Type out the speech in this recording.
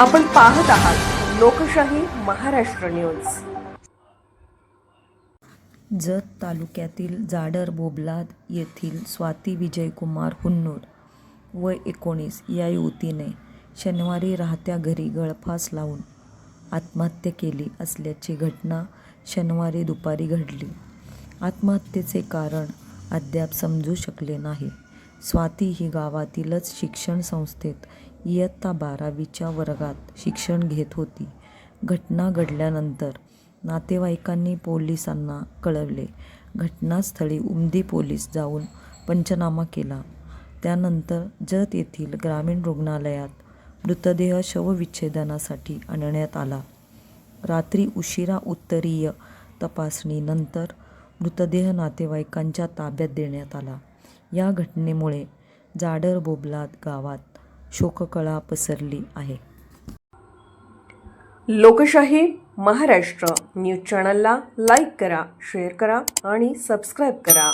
आपण पाहत आहात लोकशाही महाराष्ट्र न्यूज. जत तालुक्यातील जाडर बोबलाद येथील स्वाती विजयकुमार हुन्नूर व एकोणीस या युवतीने शनिवारी राहत्या घरी गळफास लावून आत्महत्या केली असल्याची घटना शनिवारी दुपारी घडली. आत्महत्येचे कारण अद्याप समजू शकले नाही. स्वाती ही गावातीलच शिक्षण संस्थेत इयत्ता बारावीच्या वर्गात शिक्षण घेत होती. घटना घडल्यानंतर नातेवाईकांनी पोलिसांना कळवले. घटनास्थळी उमदी पोलीस जाऊन पंचनामा केला. त्यानंतर जत येथील ग्रामीण रुग्णालयात मृतदेह शवविच्छेदनासाठी आणण्यात आला. रात्री उशिरा उत्तरीय तपासणीनंतर मृतदेह नातेवाईकांच्या ताब्यात देण्यात आला. या घटनेमुळे जाडर बोबलात गावात शोककळा पसरली आहे. लोकशाही महाराष्ट्र न्यूज चॅनलला लाईक करा शेअर करा आणि सबस्क्राईब करा.